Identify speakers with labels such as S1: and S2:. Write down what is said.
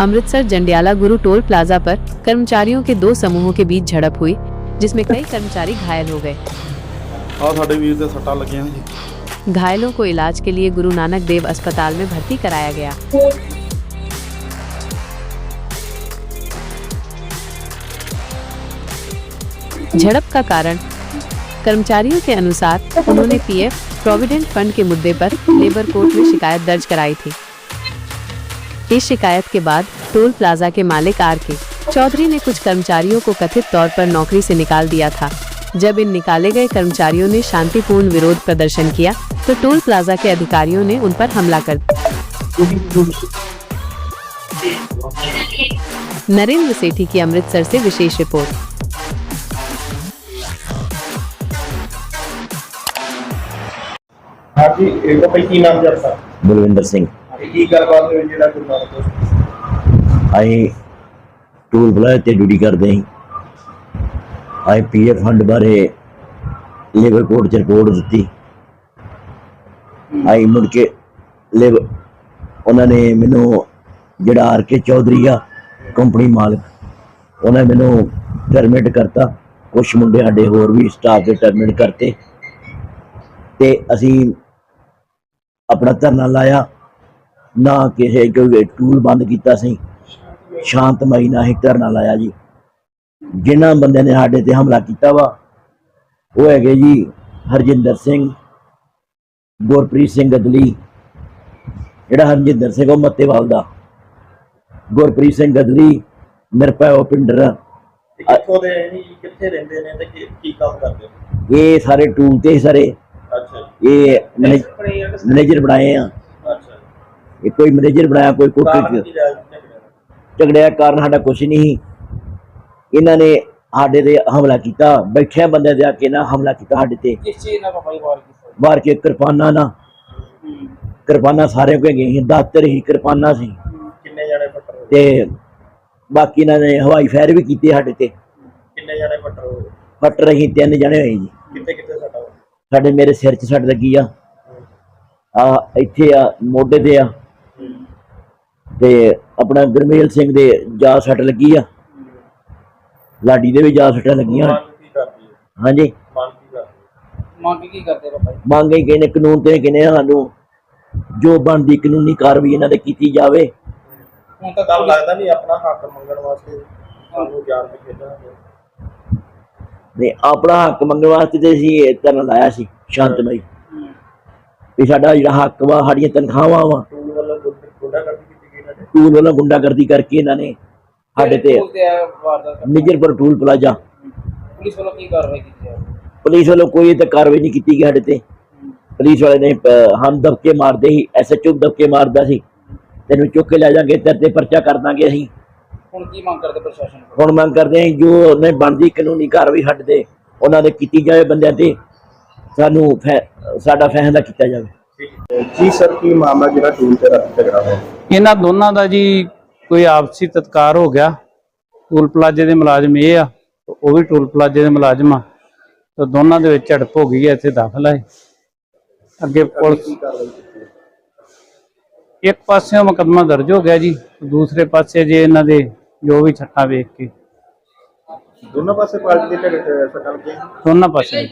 S1: अमृतसर जंडियाला गुरु toll plaza पर कर्मचारियों के दो समूहों के बीच झड़प हुई जिसमें कई कर्मचारी घायल हो गए। घायलों को इलाज के लिए गुरु नानक देव अस्पताल में भर्ती कराया गया। झड़प का कारण कर्मचारियों के अनुसार उन्होंने पीएफ प्रोविडेंट फंड के मुद्दे पर लेबर कोर्ट में शिकायत दर्ज कराई थी। इस शिकायत के बाद टोल प्लाजा के मालिक आर के चौधरी ने कुछ कर्मचारियों को कथित तौर पर नौकरी से निकाल दिया था। जब इन निकाले गए कर्मचारियों ने शांतिपूर्ण विरोध प्रदर्शन किया तो टोल प्लाजा के अधिकारियों ने उन पर हमला कर नरेंद्र सेठी की अमृतसर से विशेष रिपोर्ट।
S2: हाँ जी
S3: एक बलविंदर
S2: सिंह। ਕੀ ਗੱਲਬਾਤ ਹੋਈ ਜਿਹੜਾ
S3: ਅਸੀਂ ਟੂਲ ਪਲਾਜ਼ਾ ਤੇ ਡਿਊਟੀ ਕਰਦੇ ਹਾਂ ਅਸੀਂ ਪੀਐਫ ਫੰਡ ਬਾਰੇ ਲੇਬਰ ਕੋਰਟ ਚ ਰਿਪੋਰਟ ਦਿੱਤੀ। ਅਸੀਂ ਮੁੜ ਕੇ ਲੇਬਰ ਉਹਨਾਂ ਨੇ ਮੈਨੂੰ ਜਿਹੜਾ ਆਰ ਕੇ ਚੌਧਰੀ ਆ ਕੰਪਨੀ ਮਾਲਕ ਉਹਨਾਂ ਨੇ ਮੈਨੂੰ ਟਰਮੀਨੇਟ ਕਰਤਾ। ਕੁਝ ਮੁੰਡੇ ਸਾਡੇ ਹੋਰ ਵੀ ਸਟਾਫ ਦੇ ਟਰਮੀਨੇਟ ਕਰਤੇ। ਤੇ ਅਸੀਂ ਆਪਣਾ ਧਰਨਾ ਲਾਇਆ। ਨਾ ਕਿਸੇ ਕੋਈ ਟੂਲ ਬੰਦ ਕੀਤਾ ਸੀ। ਸ਼ਾਂਤਮਈ ਨਾਲ ਹੀ ਧਰਨਾ ਲਾਇਆ ਜੀ। ਜਿਨ੍ਹਾਂ ਬੰਦਿਆਂ ਨੇ ਸਾਡੇ ਤੇ ਹਮਲਾ ਕੀਤਾ ਵਾ ਉਹ ਹੈਗੇ ਜੀ ਹਰਜਿੰਦਰ ਸਿੰਘ ਗੁਰਪ੍ਰੀਤ ਸਿੰਘ ਗਦਲੀ। ਜਿਹੜਾ ਹਰਜਿੰਦਰ ਸਿੰਘ ਉਹ ਮੱਤੇਵਾਲ ਦਾ। ਗੁਰਪ੍ਰੀਤ ਸਿੰਘ ਗਦਲੀ ਨਿਰਪੈ ਪਿੰਡਰ
S2: ਇਹ ਕਿੱਥੋਂ ਦੇ ਨੇ ਜੀ? ਕਿੱਥੇ ਰਹਿੰਦੇ ਨੇ ਤੇ ਕੀ ਕੀ ਕੰਮ ਕਰਦੇ ਨੇ?
S3: ਇਹ ਸਾਰੇ ਟੂਲ ਤੇ ਸਾਰੇ।
S2: ਅੱਛਾ
S3: ਇਹ ਮੈਨੇਜਰ ਬਣਾਏ ਆ। ਇਹ ਕੋਈ ਮੈਨੇਜਰ ਬਣਾਇਆ ਕੋਈ ਕੋਟੇ
S2: ਕੀ ਦਾ?
S3: ਝਗੜਿਆ ਕਾਰਨ ਸਾਡਾ ਕੁਝ ਨਹੀਂ ਸੀ। ਇਹਨਾਂ ਨੇ ਸਾਡੇ ਤੇ ਹਮਲਾ ਕੀਤਾ ਬੈਠਿਆਂ ਬੰਦਿਆਂ ਦੇ ਆ ਕੇ ਨਾ ਹਮਲਾ ਕੀਤਾ ਸਾਡੇ ਤੇ।
S2: ਕਿਸ ਚੀਜ਼ ਨਾਲ ਭਾਈ ਵਾਰ ਕੀਤਾ?
S3: ਮਾਰ ਕੇ ਕਿਰਪਾਨਾਂ ਨਾਲ। ਕਿਰਪਾਨਾਂ ਸਾਰੇ ਕੋਲ ਗਈਆਂ ਦਾਤਰ ਹੀ ਕਿਰਪਾਨਾਂ ਸੀ।
S2: ਕਿੰਨੇ ਜਣੇ
S3: ਤੇ ਬਾਕੀ ਇਹਨਾਂ ਨੇ ਹਵਾਈ ਫਾਇਰ ਵੀ ਕੀਤੇ ਸਾਡੇ ਤੇ।
S2: ਕਿੰਨੇ ਜਣੇ ਫੱਟਰ ਹੋਏ?
S3: ਫੱਟ ਰਹੀ ਤਿੰਨ ਜਣੇ ਹੋਏ ਜੀ।
S2: ਕਿੱਥੇ ਕਿੱਥੇ ਹੋਇਆ?
S3: ਸਾਡੇ ਮੇਰੇ ਸਿਰ 'ਚ ਸੱਟ ਲੱਗੀ ਆ। ਆ ਇੱਥੇ ਆ ਮੋਢੇ ਤੇ ਆ। ਤੇ ਆਪਣਾ ਗੁਰਮੇਲ ਸਿੰਘ ਦੇ ਜਾ ਸੱਟ ਲੱਗੀ ਆ। ਲਾਡੀ ਦੇ ਵੀ ਜਾ ਸੱਟਾਂ ਲੱਗੀਆਂ ਹਾਂਜੀ।
S2: ਮੰਗ ਕੀ ਕਰਦੀ
S4: ਮੰਗ ਕੀ ਕਰਦੇ ਬਾਬਾ ਜੀ?
S3: ਮੰਗ ਹੀ ਕਹਿੰਦੇ ਕਾਨੂੰਨ ਤੇ ਕਹਿੰਦੇ ਆ ਸਾਨੂੰ ਜੋ ਬਣਦੀ ਕਾਨੂੰਨੀ ਕਾਰਵਾਈ ਇਹਨਾਂ ਤੇ ਕੀਤੀ ਜਾਵੇ।
S4: ਹੁਣ
S2: ਲੱਗਦਾ ਨਹੀਂ ਆਪਣਾ ਹੱਕ ਮੰਗਣ ਵਾਸਤੇ ਸਾਨੂੰ ਜਾਣ ਕੇ ਖੇਡਾਂਗੇ
S3: ਨੇ ਆਪਣਾ ਹੱਕ ਮੰਗਣ ਵਾਸਤੇ ਤੇ ਅਸੀਂ ਇਹ ਧਰਨਾ ਲਾਇਆ ਸੀ ਸ਼ਾਂਤਮਈ। ਵੀ ਸਾਡਾ ਜਿਹੜਾ ਹੱਕ ਵਾ ਸਾਡੀਆਂ ਤਨਖਾਹਾਂ ਵਾ
S2: ਟੂਲ ਵੱਲੋਂ ਗੁੰਡਾ ਗੁੰਡਾ ਕਰਦੀ
S3: ਟੂਲ ਵਾਲਾ ਗੁੰਡਾਗਰਦੀ ਕਰਕੇ ਇਹਨਾਂ ਨੇ ਸਾਡੇ ਤੇ ਨਿਜਰਪੁਰ ਟੂਲ ਪਲਾਜ਼ਾ।
S4: ਪੁਲਿਸ ਵੱਲੋਂ ਕੀ ਕਾਰਵਾਈ ਕੀਤੀ ਹੈ
S3: ਪੁਲਿਸ ਵੱਲੋਂ ਕੋਈ ਤੇ ਕਾਰਵਾਈ ਨਹੀਂ ਕੀਤੀ ਗਈ ਸਾਡੇ ਤੇ। ਪੁਲਿਸ ਵਾਲੇ ਨੇ ਹਮ ਦਬਕੇ ਮਾਰਦੇ ਸੀ ਐਸਐਚਓ ਦਬਕੇ ਮਾਰਦਾ ਸੀ। ਤੈਨੂੰ ਚੁੱਕ ਕੇ ਲੈ ਜਾਾਂਗੇ ਤੇਰੇ ਤੇ ਪਰਚਾ ਕਰ ਦਾਂਗੇ ਅਸੀਂ।
S4: ਹੁਣ ਕੀ ਮੰਗ ਕਰਦੇ ਪ੍ਰਸ਼ਾਸਨ
S3: ਹੁਣ ਮੰਗ ਕਰਦੇ ਹਾਂ ਜੋ ਉਹਨੇ ਬਣਦੀ ਕਾਨੂੰਨੀ ਕਾਰਵਾਈ ਸਾਡੇ ਤੇ ਉਹਨਾਂ ਦੇ ਕੀਤੀ ਜਾਵੇ ਬੰਦਿਆਂ ਤੇ ਸਾਨੂੰ ਸਾਡਾ ਫੈਸਲਾ ਕੀਤਾ ਜਾਵੇ।
S2: ਜੀ ਸਰ ਕੀ ਮਾਮਲਾ ਜਿਹੜਾ ਟੂਲ ਤੇ ਰੱਖ ਝਗੜਾ ਹੋਇਆ?
S5: ਇਹਨਾਂ ਦੋਨਾਂ ਦਾ ਜੀ ਕੋਈ ਆਪਸੀ ਤਤਕਾਰ ਹੋ ਗਿਆ। ਟੂਲ ਪਲਾਜ਼ੇ ਦੇ ਮੁਲਾਜ਼ਮ ਇਹ ਆ ਉਹ ਵੀ ਟੂਲ ਪਲਾਜ਼ੇ ਦੇ ਮੁਲਾਜ਼ਮ ਆ। ਤੇ ਦੋਨਾਂ ਦੇ ਵਿੱਚ ਝੜਪ ਹੋ ਗਈ ਹੈ ਇੱਥੇ ਦਾਖਲ ਹੈ ਅੱਗੇ ਪੁਲਿਸ ਇੱਕ ਪਾਸਿਓਂ ਮੁਕੱਦਮਾ ਦਰਜ ਹੋ ਗਿਆ ਜੀ ਦੂਸਰੇ ਪਾਸੇ ਜੇ ਇਹਨਾਂ ਦੇ ਜੋ ਵੀ ਛੱਟਾਂ ਵੇਖ ਕੇ।
S2: ਦੋਨੋਂ ਪਾਸੇ ਪਾਰਟੀ ਦੇ ਝਗੜੇ ਸੱਟਾਂ ਲੱਗੀਆਂ
S5: ਦੋਨਾਂ ਪਾਸੇ।